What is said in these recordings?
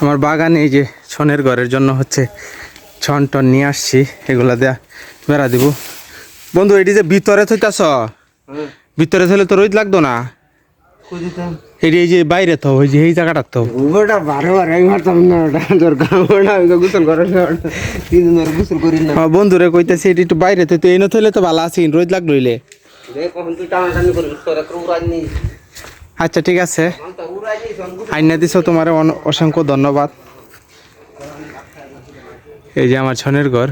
আমার বাগানে এই যে ছনের ঘরের জন্য হচ্ছে ছন টন নিয়ে আসছি এগুলা দেয়া বেড়া দিব। বন্ধু এটি যে ভিতরে থইতাছ? ভিতরে থইলে তো রোদ লাগতো না। এটি এই যে বাইরে তো ওই যে এই জায়গাটা তো ওটা বারো বার আমি মারতাম না ওটা দরকার ওটা আমি গোসল করে না ওটা। তিন দিন ধরে গোসল করি না। বন্ধুরে কইতেছি এটি একটু বাইরে তো এই না থইলে তো ভালো আছি রোদ লাগল কখন তুই করবি তোর নেই। আচ্ছা ঠিক আছে। আইনা দিছ তোমার অসংখ্য ধন্যবাদ। এই যে আমার ছনের ঘর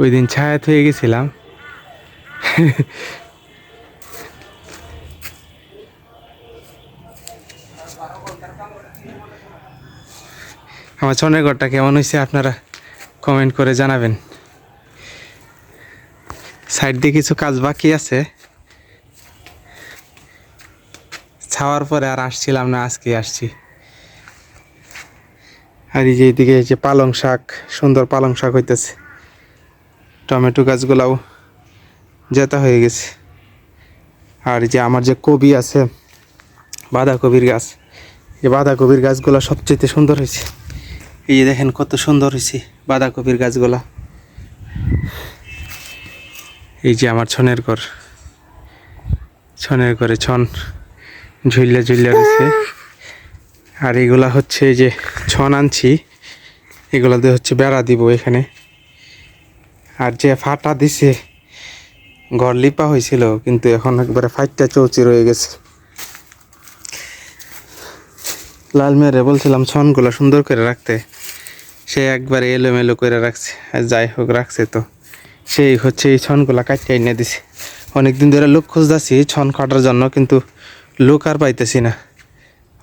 ওই দিন ছায়াত হয়ে গেছিলাম। আমার ছনের ঘরটা কেমন হয়েছে আপনারা কমেন্ট করে জানাবেন। সাইড দিয়ে কিছু কাজ বাকি আছে। ছাওয়ার পরে আর আসছিলাম না আজকে আসছি। আর এই যে এদিকে যে পালং শাক, সুন্দর পালং শাক হইতেছে। টমেটো গাছগুলাও জেতা হয়ে গেছে। আর যে আমার যে কবি আছে, বাঁধাকপির গাছ, এই বাঁধাকপির গাছগুলো সবচেয়ে সুন্দর হয়েছে এই যে দেখেন কত সুন্দর হয়েছে বাঁধাকপির গাছগুলা। এই যে আমার ছনের ঘর, ছনের ঘরে ছন। ঝুল্লে ঝুল্লে রয়েছে। আর এগুলা হচ্ছে এই যে ছন আনছি এগুলা দিয়ে হচ্ছে বেড়া দিব এখানে। আর যে ফাটা দিছে ঘর লিপা হয়েছিল কিন্তু এখন একবারে ফাইটটা চৌচি রয়ে গেছে। লাল মেরে বলছিলাম ছনগুলো সুন্দর করে রাখতে। সে একবারে এলোমেলো করে রাখছে আর যাই হোক রাখছে তো। সেই হচ্ছে এই ছনগুলা কাটতে এনে দিছে। অনেকদিন ধরে লোক খুঁজতেছি ছন কাটার জন্য কিন্তু লোক আর পাইতেছি না।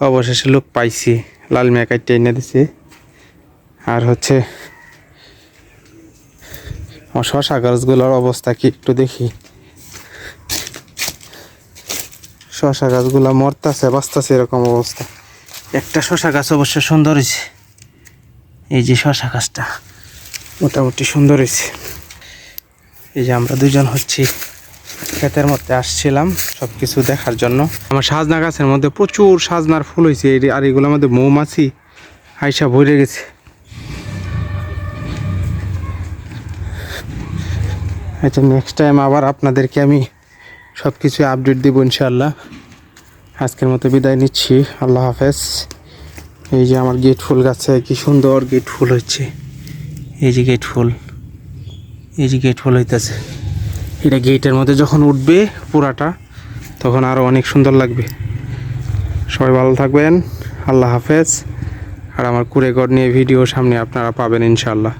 অবশেষে লোক পাইছি, লাল মিয়া কাটতে এনে দিছি। আর হচ্ছে শশা গাছগুলোর অবস্থা কি একটু দেখি। শশা গাছগুলো মরতাছে, বাঁচতাছে এরকম অবস্থা। একটা শশা গাছ অবশ্য সুন্দর হয়েছে এই যে শশা গাছটা, মোটামুটি সুন্দর হয়েছে এই যে আমরা দুজন হচ্ছি। ক্ষেতের মধ্যে আসছিলাম সব কিছু দেখার জন্য। আমার সাজনা গাছের মধ্যে প্রচুর সাজনার ফুল হয়েছে আর এগুলোর মধ্যে মৌমাছি আইসা ভরে গেছে। আচ্ছা নেক্সট টাইম আবার আপনাদেরকে আমি সব কিছু আপডেট দেবো ইনশাল্লাহ আজকের মতো বিদায় নিচ্ছি, আল্লাহ হাফেজ। এই যে আমার গেট ফুল গাছে কি সুন্দর গেট ফুল হচ্ছে এই যে গেট ফুল, এই যে গেট ফুল হইতেছে। এটা গেটের মধ্যে যখন উঠবে পুরাটা, তখন আরও অনেক সুন্দর লাগবে। সবাই ভালো থাকবেন, আল্লাহ হাফেজ। আর আমার কুড়ে নিয়ে ভিডিও সামনে আপনারা পাবেন ইনশাল্লাহ